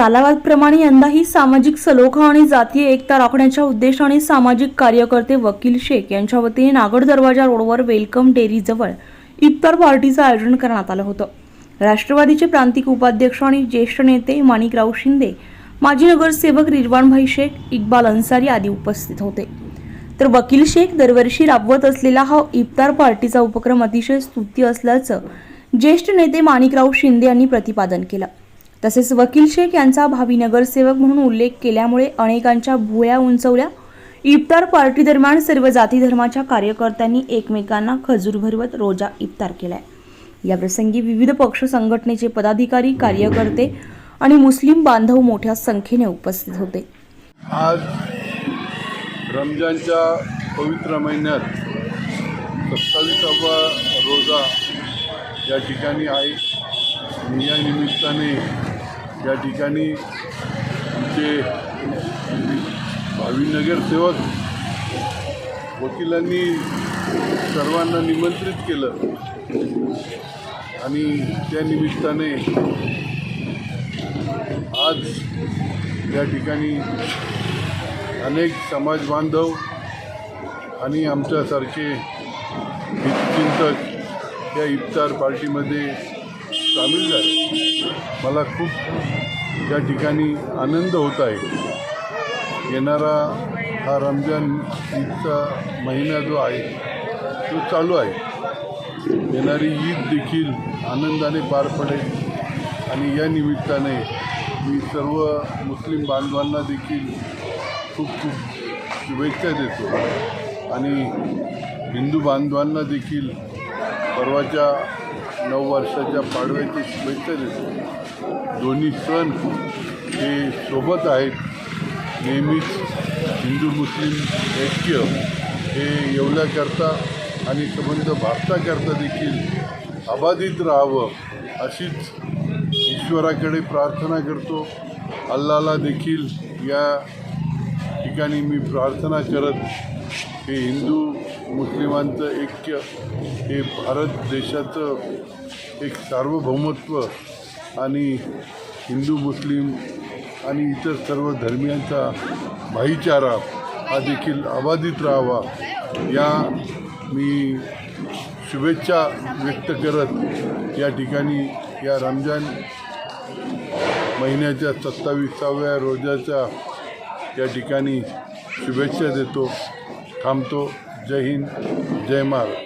कालावधप्रमाणे यंदाही सामाजिक सलोखा आणि जातीय एकता राखण्याच्या उद्देशाने सामाजिक कार्यकर्ते वकील शेख यांच्या वतीने नागड दरवाजा रोडवर वेलकम डेअरीजवळ इफ्तार पार्टीचं आयोजन करण्यात आलं होतं. राष्ट्रवादीचे प्रांतिक उपाध्यक्ष आणि ज्येष्ठ नेते माणिकराव शिंदे माजी नगरसेवक रिजवानभाई शेख इक्बाल अन्सारी आदी उपस्थित होते. तर वकील शेख दरवर्षी राबवत असलेला हा इफ्तार पार्टीचा उपक्रम अतिशय स्तुत्य असल्याचं ज्येष्ठ नेते माणिकराव शिंदे यांनी प्रतिपादन केलं. तसेच वकील शेख यांचा भावी नगरसेवक म्हणून उल्लेख केल्यामुळे अनेकांच्या भुया उंचवल्या. इफ्तार पार्टी दरम्यान सर्व जाती धर्माच्या कार्यकर्त्यांनी एकमेकांना खजूर भरवत रोजा इफ्तार केलाय. याप्रसंगी विविध पक्ष संघटनेचे पदाधिकारी कार्यकर्ते आणि मुस्लिम बांधव मोठ्या संख्येने उपस्थित होते. आज रमजानच्या पवित्र महिन्यात सत्तावीसावा रोजा या ठिकाणी आहे. या निमित्ताने या ठिकाणी आमचे भावी नगरसेवक वकिलांनी सर्वांना निमंत्रित केलं. आणि त्या निमित्ताने आज या ठिकाणी अनेक समाज बांधव आणि आमच्यासारखे हितचिंतक या इफ्तार पार्टीमध्ये सामील झाले मला खूप या ठिकाणी आनंद होत आहे. येणारा हा रमजान ईदचा महिना जो आहे तो चालू आहे. येणारी ईद देखील आनंदाने पार पडेल. आणि या निमित्ताने मी सर्व मुस्लिम बांधवांना देखील खूप खूप शुभेच्छा देतो. आणि हिंदू बांधवांना देखील परवाच्या नऊ वर्षाच्या पाडव्याची शुभेच्छा देतो दोन्ही सण हे सोबत आहेत. नेहमीच हिंदू मुस्लिम ऐक्य हे येवल्याकरता आणि संबंध भारताकरता देखील अबाधित राहावं अशीच ईश्वराकडे प्रार्थना करतो. अल्लाला देखील या ठिकाणी मी प्रार्थना करत हे हिंदू मुस्लिमांचं ऐक्य हे भारत देशाचं एक सार्वभौमत्व आणि हिंदू मुस्लिम आणि इतर सर्व धर्मियांचा भाईचारा हा देखील अबाधित राहावा या मी शुभेच्छा व्यक्त करत या ठिकाणी या रमजान महिन्याच्या सत्तावीसाव्या रोजाच्या या ठिकाणी शुभेच्छा देतो थांबतो. जय हिंद जय महाराज